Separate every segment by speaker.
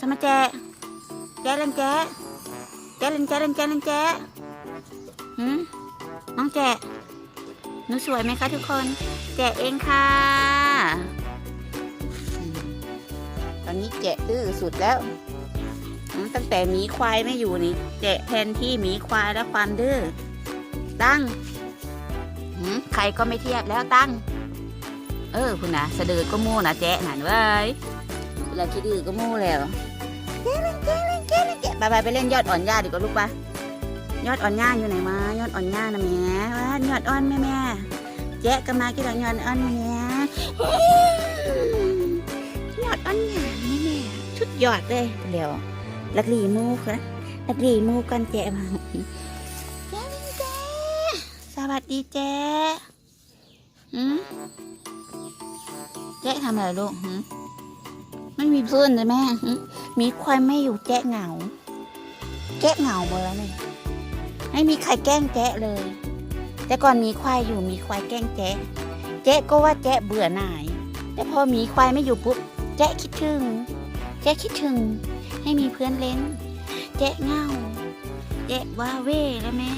Speaker 1: สมาแจะแจะเล่นแจะแจะเล่นแจะเล่นแจะเล่นแจะหืมน้องแจะหนูสวยไหมคะทุกคน แจะเองค่ะ ตอนนี้แจ๊ะดื้อสุดแล้ว ตั้งแต่หมีควายไม่อยู่นี่ แจะแทนที่หมีควายและความดื้อ ตั้งหืมใครก็ไม่เทียบแล้วตั้ง เออ คุณนะสะดือก็มู่นะแจ๊ะหันไว้ยเราคิดดื้อก็มู่แล้ว ไปไปไปเล่นยอดอ่อนย่าดีกว่าลูกปะยอดอ่อนย่าอยู่ไหนมายอดอ่อนย่านะแม่ว่ายอดอ่อนแม่แม่แจ๊ะก็มากินดอกยอดอ่อนแม่ยอดอ่อนย่าแม่แม่ชุดยอดเลยเดี๋ยวลักลีมูค่ะลักลีมูกันแจ๊มาแจ๊ะเล่นแจ๊สวัสดีแจ๊ะอืมแจ๊ทำอะไรลูกหืมไม่มีเพื่อนเลยแม่หืมมีควายไม่อยู่แจ๊เหงา แจ๊ะเหงาหมดแล้วนี่ไม่มีใครแกล้งแจ๊ะเลย แต่ก่อนมีควายอยู่มีควายแกล้งแจ๊ะแจ๊ะก็ว่าแจ๊ะเบื่อหน่าย แต่พอมีควายไม่อยู่ปุ๊บแจ๊ะคิดถึง แจ๊ะคิดถึง ให้มีเพื่อนเล่น แจ๊ะเงาแจ๊ะว่าเว่แล้วแม่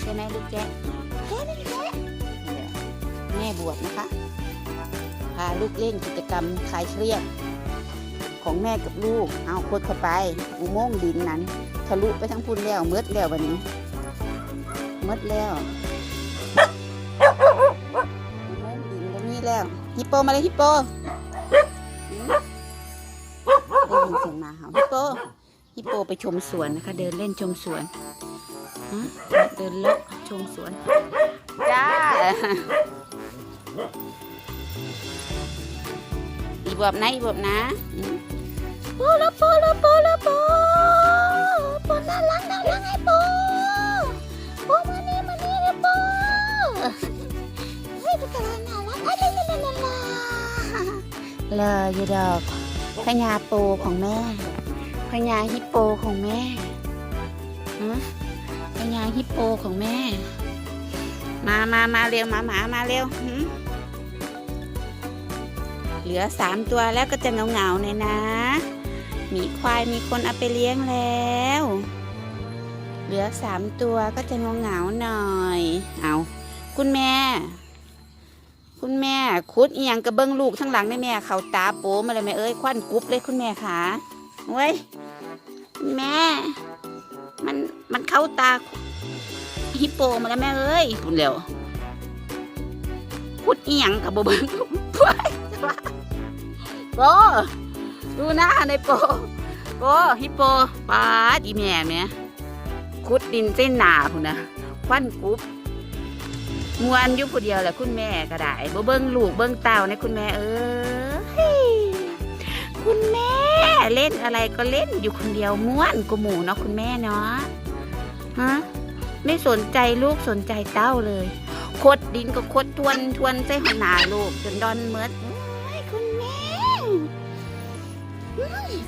Speaker 1: ใช่ไหมลูกแจ๊ะแจ๊ะเป็นแจ๊ะแม่บวชนะคะ พาลูกเล่นกิจกรรมคลายเครียด ของแม่กับลูก เอาโคดเข้าไป อุโมงค์ดินนั้น ทะลุไปทั้งพุ่นแล้วเมืดแล้ววันนี้เมืดแล้วอุโมงค์ดินตรงนี้แล้วฮิปโปมาเลยฮิปโปได้ยินเสียงมาเห่าฮิปโปฮิปโปไปชมสวนนะคะ เดินเล่นชมสวนเดินเลาะชมสวน จ้า อีบวบนะอีบวบนะอืมโปละโปละโปละโปโปน่ารักน่ารักไอ้โปโปมานี่มานี่นะโปเฮ้ยเป็นกำลังน่ารักอะลาลาลาลาเลยยูดอกพญาโปของแม่พญาฮิปโปของแม่ฮะพญาฮิปโปของแม่ มามามาเร็วมาหมามาเร็วหื เหลือสามตัวแล้วก็จะเงาเงาๆหน่อยนะ มีควายมีคนเอาไปเลี้ยงแล้ว เหลือสามตัวก็จะเงาเงาๆหน่อย เอาคุณแม่ คุณแม่คุดอียงกระเบื้องลูกทั้งหลังได้แม่เขาตาโป้มาเลยแม่เอ้ยควันกรุ๊บเลยคุณแม่ขาเว้ยแม่ มันมันเข้าตาฮิปโปมาแล้วแม่เอ้ยพูดเร็วคุดอียงกับเบิ้ง โปดูหน้าในโปโปฮิปโปปาดีแม่แม่คุดดินเส้นหนาพุ่นนะควันกรุ๊บมวนอยู่ผู้เดียวแหละคุณแม่ก็ได้บ่เบิ้งลูกเบิ้งเต่าในคุณแม่เอ้ยคุณแม่เล่นอะไรก็เล่นอยู่คนเดียวม้วนกูหมูเนาะคุณแม่เนาะฮะไม่สนใจลูกสนใจเต้าเลยคดดินก็คดทวนทวนใส่หัวหนาลูกจนดอนเมิด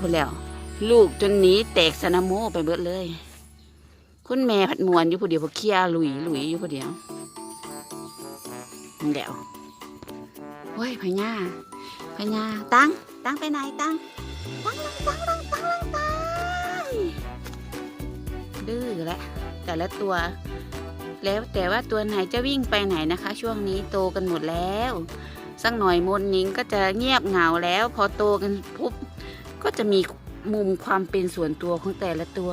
Speaker 1: พูดแล้ว ลูกจนหนีแตกสนามโมไปเบิดเลย คุณแม่ผัดมวนอยู่ผู้เดียวพอเคียหลุยหลุยอยู่ผู้เดียวนั่นเดี๋ยวโอ้ยพญาพญาตั้งตั้งไปไหนตั้งตั้งตั้งตั้งตั้งตั้งตั้งดื้อแล้วแต่ละตัว แล้วแต่ว่าตัวไหนจะวิ่งไปไหนนะคะ ช่วงนี้โตกันหมดแล้ว สักหน่อยมนนิงก็จะเงียบเหงาแล้ว พอโตกันปุ๊บ ก็จะมีมุมความเป็นส่วนตัวของแต่ละตัว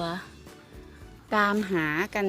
Speaker 1: ตามหากัน